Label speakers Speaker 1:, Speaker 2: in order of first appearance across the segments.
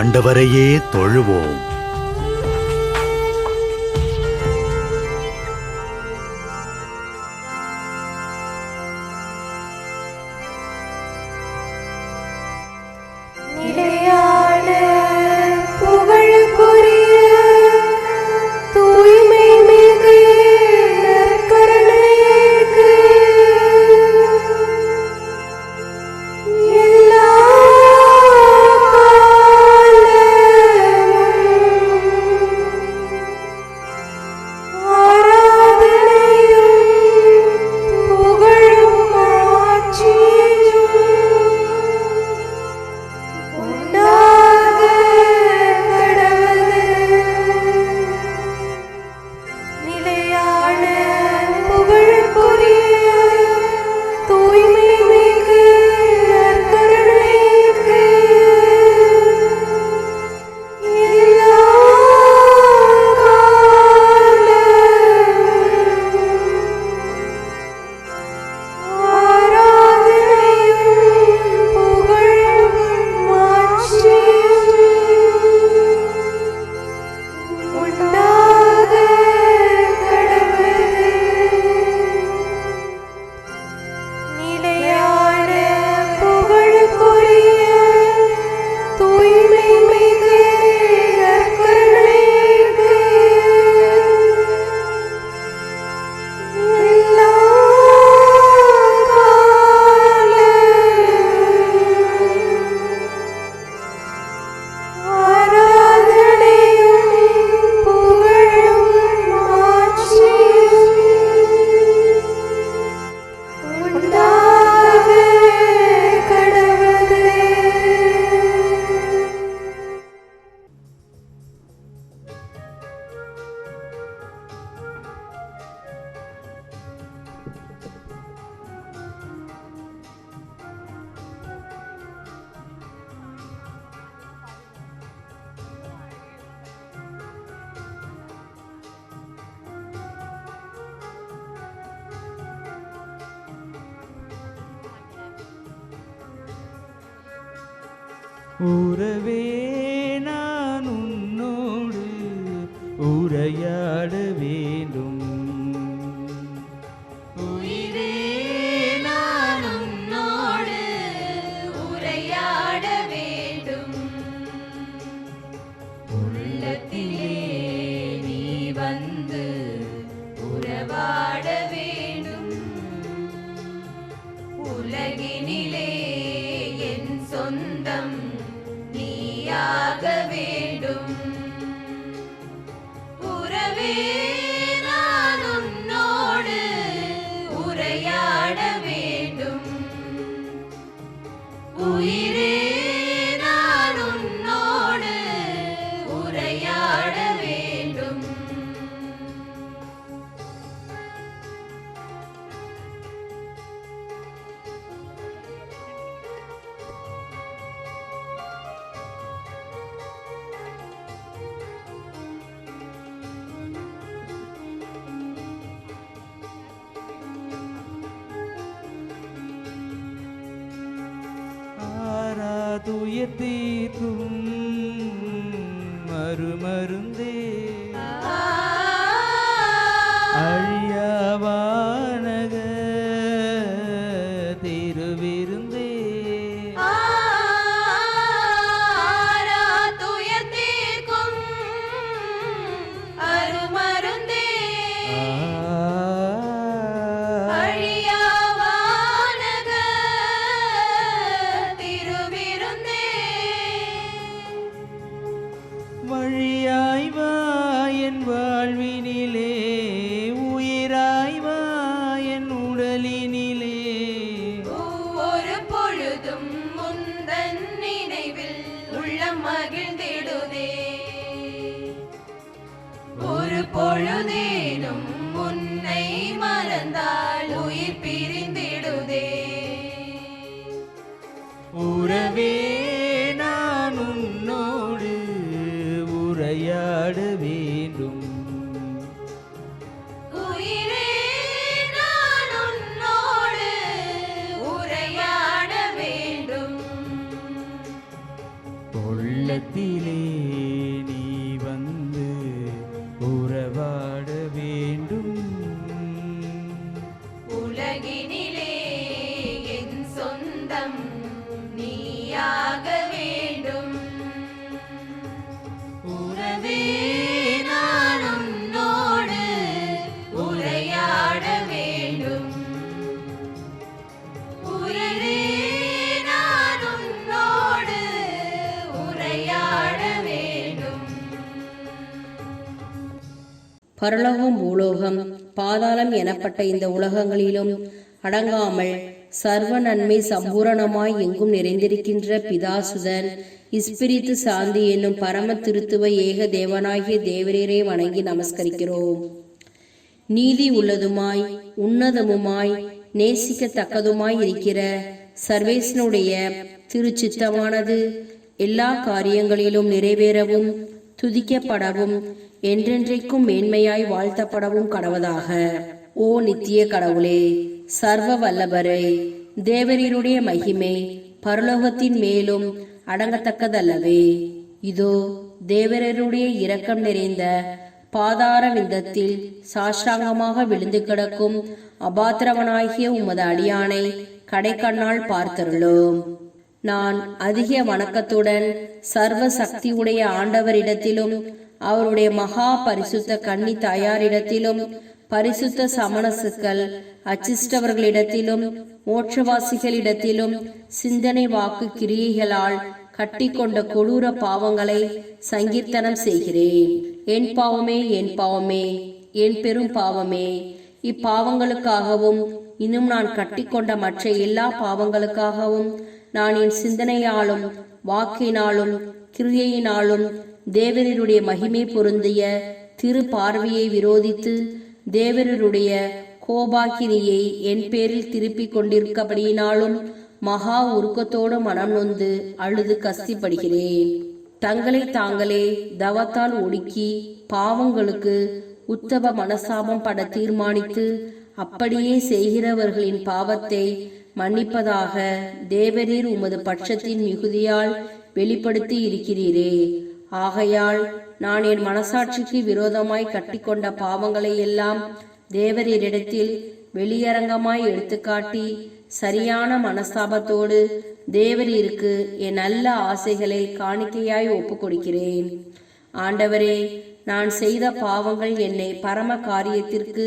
Speaker 1: ஆண்டவரையே தொழுவோம்.
Speaker 2: உரையாட வேண்டும்.
Speaker 3: உரையாட
Speaker 2: துயர் தீர்க்கும் மறுமருந்தே. வழியாய்
Speaker 4: பரலோகம் பூலோகம் பாதாளம் எனப்பட்ட இந்த உலகங்களிலும் அடங்காமல் சர்வ நன்மை சம்பூரணமாய் எங்கும் நிறைந்திருக்கின்ற பிதாசுதன் இஸ்பிரித்து சாந்தி என்னும் பரம திருத்துவ ஏக தேவனாகிய தேவரீரை வணங்கி நமஸ்கரிக்கிறோம். நீதி உள்ளதுமாய் உன்னதமுமாய் நேசிக்கத்தக்கதுமாய் இருக்கிற சர்வேசனுடைய திருச்சித்தமானது எல்லா காரியங்களிலும் நிறைவேறவும் துதிக்கப்படவும் என்றென்றைக்கும் மேன்மையாய் வாழ்த்தப்படவும் கடவதாக ஓ நித்திய கடவுளே சர்வ வல்லபரே தேவரீருடைய மகிமை பரலோகத்தின் மேலும் அடங்கத்தக்கதல்லவே. இதோ தேவரருடைய இரக்கம் நிறைந்த பாதார விந்தத்தில் சாஷ்டாங்கமாக விழுந்து கிடக்கும் அபாத்திரவனாகிய உமது அடியானை கடைக்கண்ணால் பார்த்தருளும். நான் அதிக வணக்கத்துடன் சர்வ சக்தி உடைய ஆண்டவரிடத்திலும் அவருடைய மகா பரிசுத்த கன்னி தாயாரிடத்திலும் பரிசுத்த சமணசுக்கள் அச்சிஷ்டவர்களிடத்திலும் மோட்சவாசிகளிடத்திலும் சிந்தனை வாக்கு கிரியைகளால் கட்டிக்கொண்ட கொடூர பாவங்களை சங்கீர்த்தனம் செய்கிறேன். என் பாவமே என் பாவமே என் பெரும் பாவமே. இப்பாவங்களுக்காகவும் இன்னும் நான் கட்டிக்கொண்ட மற்ற எல்லா பாவங்களுக்காகவும் நான் என் சிந்தனையாலும் வாக்கினாலும் கிரியையினாலும் தேவரருடைய மகிமை பொருந்திய திரு பார்வையை விரோதித்து தேவரருடைய கோபாக்கினியை என் பேரில் திருப்பிக் கொண்டிருக்கபடியினாலும் மகா உருக்கத்தோடு மனம் நொந்து அழுது கஸ்திப்படுகிறேன் தங்களை தாங்களே தவத்தால் ஒடுக்கி பாவங்களுக்கு உத்தவ மனசாபம் பட தீர்மானித்து அப்படியே செய்கிறவர்களின் பாவத்தை மன்னிப்பதாக தேவரீர் உமது பட்சத்தின் மிகுதியால் வெளிப்படுத்தி இருக்கிறீரே. ஆகையால் நான் என் மனசாட்சிக்கு விரோதமாய் கட்டிக்கொண்ட பாவங்களை எல்லாம் தேவரீரிடத்தில் வெளியரங்கமாய் எடுத்துக்காட்டி சரியான மனஸ்தாபத்தோடு தேவரீருக்கு என் நல்ல ஆசைகளை காணிக்கையாய் ஒப்பு கொடுக்கிறேன் ஆண்டவரே நான் செய்த பாவங்கள் என்னை பரம காரியத்திற்கு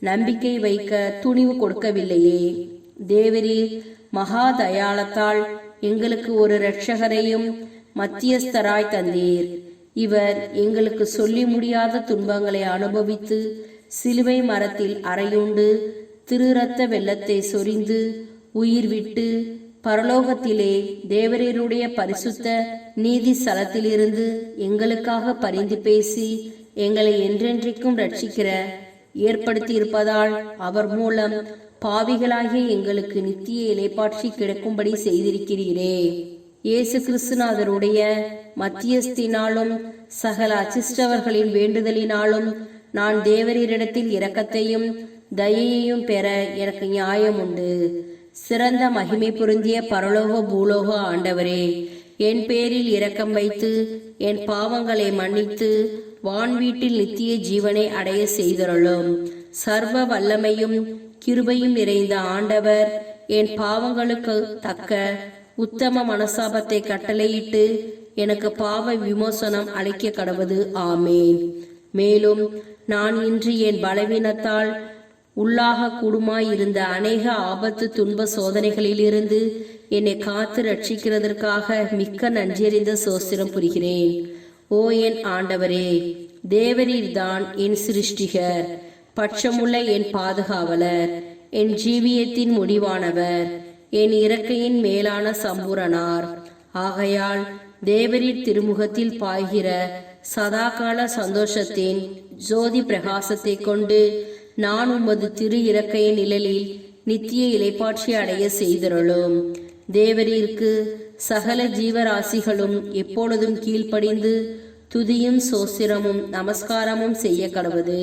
Speaker 4: நம்பிக்கை வைக்க துணிவு கொடுக்கவில்லையே. தேவரீர் மகா தயாளத்தால் எங்களுக்கு ஒரு இரட்சகரையும் மத்தியஸ்தராய் தந்தீர். இவர் எங்களுக்கு சொல்லி முடியாத துன்பங்களை அனுபவித்து சிலுவை மரத்தில் அறையுண்டு திருரத்த வெள்ளத்தை சொரிந்து உயிர் விட்டு பரலோகத்திலே தேவரீருடைய பரிசுத்த நீதி ஸ்தலத்திலிருந்து எங்களுக்காக பரிந்து பேசி எங்களை என்றென்றைக்கும் ரட்சிக்கிற ஏற்படுத்தியிருப்பதால் அவர் மூலம் பாவிகளாகிய எங்களுக்கு நித்திய இலைப்பாற்றி கிடைக்கும்படி செய்திருக்கிறீரே. இயேசு கிறிஸ்துநாதருடைய மத்தியஸ்தினாலும் சகல அச்சிஷ்டவர்களின் வேண்டுதலினாலும் நான் தேவரீரிடத்தில் இரக்கத்தையும் தயையையும் பெற எனக்கு நியாயம் உண்டு சிறந்த மகிமை பொருந்திய பரலோக பூலோக ஆண்டவரே என் பேரில் இரக்கம் வைத்து என் பாவங்களை மன்னித்து வான் வீட்டில் நித்திய ஜீவனை அடைய செய்தருளும். சர்வ வல்லமையும் கிருபையும் நிறைந்த ஆண்டவர் என் பாவங்களுக்கு தக்க உத்தம மனசாபத்தை கட்டளையிட்டு எனக்கு பாவ விமோசனம் அளிக்க கடவது. ஆமேன். மேலும் நான் இன்று என் பலவீனத்தால் உள்ளாக கூடுமாயிருந்த அநேக ஆபத்து துன்ப சோதனைகளிலிருந்து என்னை காத்து ரட்சிக்கிறதற்காக மிக்க நன்றியறிந்த சோஸ்திரம் புரிகிறேன். ஓ என் ஆண்டவரே தேவரீர்தான் என் சிருஷ்டிகர் பட்சமுள்ள என் பாதுகாவலர் என் ஜீவியத்தின் முடிவானவர் என் இறக்கையின் மேலான சம்பூரணார் ஆகையால் தேவரின் திருமுகத்தில் பாய்கிற சதாகால சந்தோஷத்தின் ஜோதி பிரகாசத்தை கொண்டு நான் உமது திரு இறக்கைய நிழலில் நித்திய இலைப்பாட்சி அடைய செய்திருளும். தேவரிற்கு சகல ஜீவராசிகளும் எப்பொழுதும் கீழ்ப்படிந்து துதியும் சோசிரமும் நமஸ்காரமும் செய்ய கடவுது.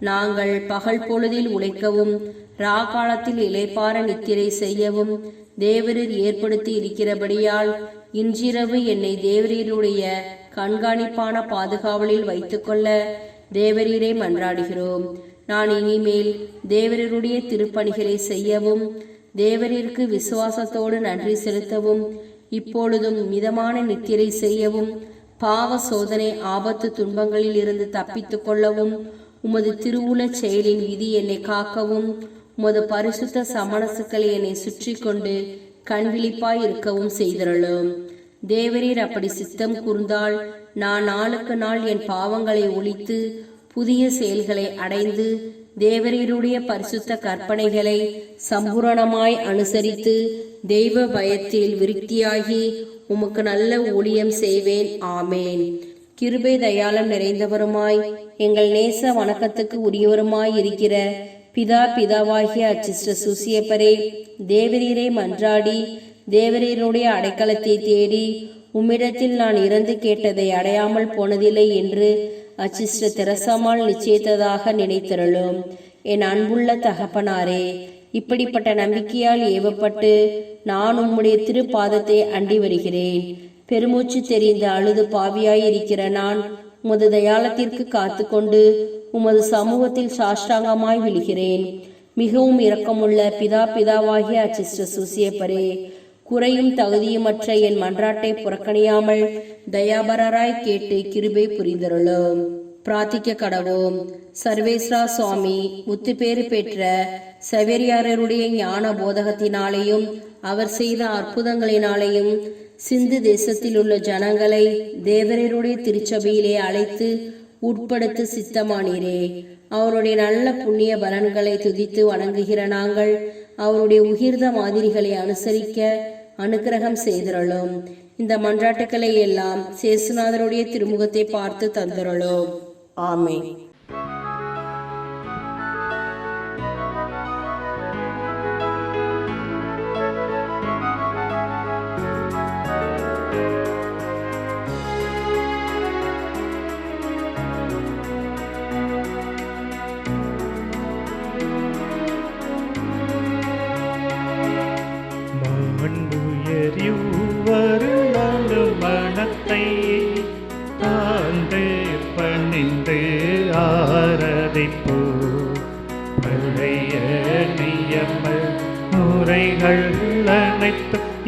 Speaker 4: நாங்கள் பகல் பொழுதில் உழைக்கவும் ராகாலத்தில் இலைப்பார நித்திரை செய்யவும் தேவரீர் ஏற்படுத்தி இருக்கிறபடியால் இன்றிரவு என்னை தேவரீருடைய கண்காணிப்பான பாதுகாவலில் வைத்துக்கொள்ள தேவரீரை மன்றாடுகிறோம். நான் இனிமேல் தேவரீருடைய திருப்பணிகளை செய்யவும் தேவரீருக்கு விசுவாசத்தோடு நன்றி செலுத்தவும் இப்பொழுதும் மிதமான நித்திரை செய்யவும் பாவ சோதனை ஆபத்து துன்பங்களில் இருந்து தப்பித்துக் கொள்ளவும் உமது திருவுளச் செயலின் விதி என்னை காக்கவும் உமது பரிசுத்த சமணசுக்களை என்னை சுற்றி கொண்டு கண்விழிப்பாய் இருக்கவும் செய்தருளும். தேவரீர் அப்படி சித்தம் கூர்ந்தால் நான் நாளுக்கு நாள் என் பாவங்களை ஒழித்து புதிய செயல்களை அடைந்து தேவரீருடைய பரிசுத்த கற்பனைகளை சம்பூரணமாய் அனுசரித்து தெய்வ பயத்தில் விருத்தியாகி உமக்கு நல்ல ஊழியம் செய்வேன். ஆமேன். கிருபை தயாளம் நிறைந்தவருமாய் எங்கள் நேச வணக்கத்துக்கு உரியவருமாய் இருக்கிற பிதா பிதாவாகிய அச்சிஷ்ட சுசியப்பரே தேவரீரை மன்றாடி தேவரீருடைய அடைக்கலத்தை தேடி உம்மிடத்தில் நான் இறந்து கேட்டதை அடையாமல் போனதில்லை என்று அச்சிஷ்ட தெரசமால் நிச்சயித்ததாக நினைத்திரளும். என் அன்புள்ள தகப்பனாரே இப்படிப்பட்ட நம்பிக்கையால் ஏவப்பட்டு நான் உம்முடைய திருப்பாதத்தை அண்டி வருகிறேன். பெருமூச்சு தெரிந்த அழுது பாவியாய் இருக்கிற நான் உமது தயாளத்திற்கு காத்துக்கொண்டு உமது சமூகத்தில் சாஷ்டாங்கமாய் விழுகிறேன். மிகவும் இரக்கமுள்ள பிதா பிதாவாகிய அச்சிஸ்டர் சுசியப்பரே குறையும் தகுதியுமற்ற என் மன்றாட்டை புறக்கணியாமல் தயாபரராய் கேட்டு கிருபை புரிந்தருளும். பிரார்த்திக்க கடவோம். சர்வேஸ்ரா சுவாமி முத்துப்பேறு பெற்ற சவேரியாரருடைய ஞான போதகத்தினாலேயும் அவர் செய்த அற்புதங்களினாலேயும் சிந்து தேசத்தில் உள்ள ஜனங்களை தேவரருடைய திருச்சபையிலே அழைத்து உட்படுத்த சித்தமானீரே. அவருடைய நல்ல புண்ணிய பலன்களை துதித்து வணங்குகிற நாங்கள் அவருடைய உகிர்ந்த மாதிரிகளை அனுசரிக்க அனுக்கிரகம் செய்திருளும். இந்த மன்றாட்டுக்களை எல்லாம் சேசுநாதருடைய திருமுகத்தை பார்த்து தந்திருளும். ஆமே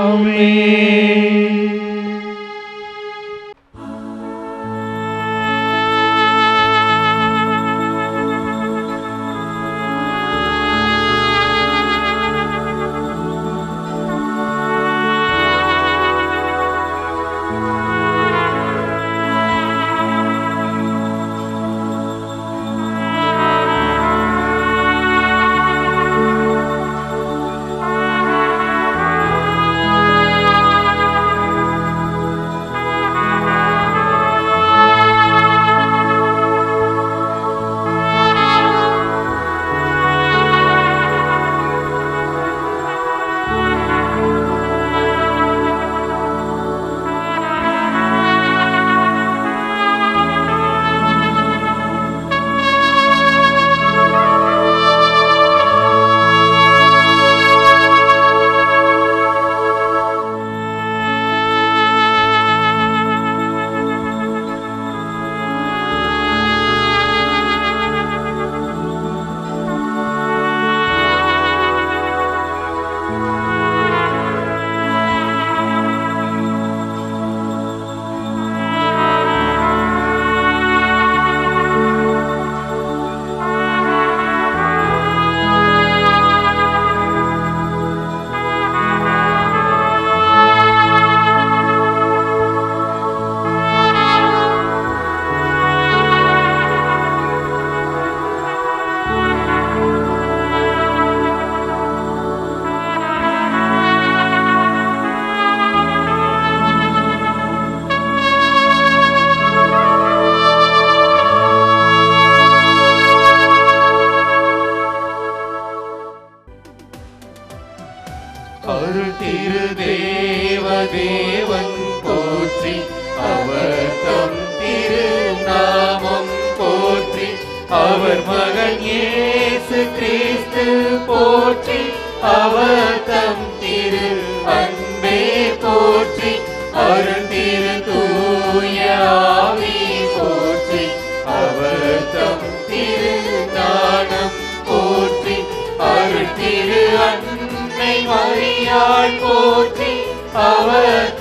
Speaker 5: ஆமென்.
Speaker 6: அருள் திருதேவ தேவன் போற்றி அவர் தம் திருநாமம் போற்றி அவர் மகன் ஏசு கிறிஸ்து போற்றி அவர் தம் அவர்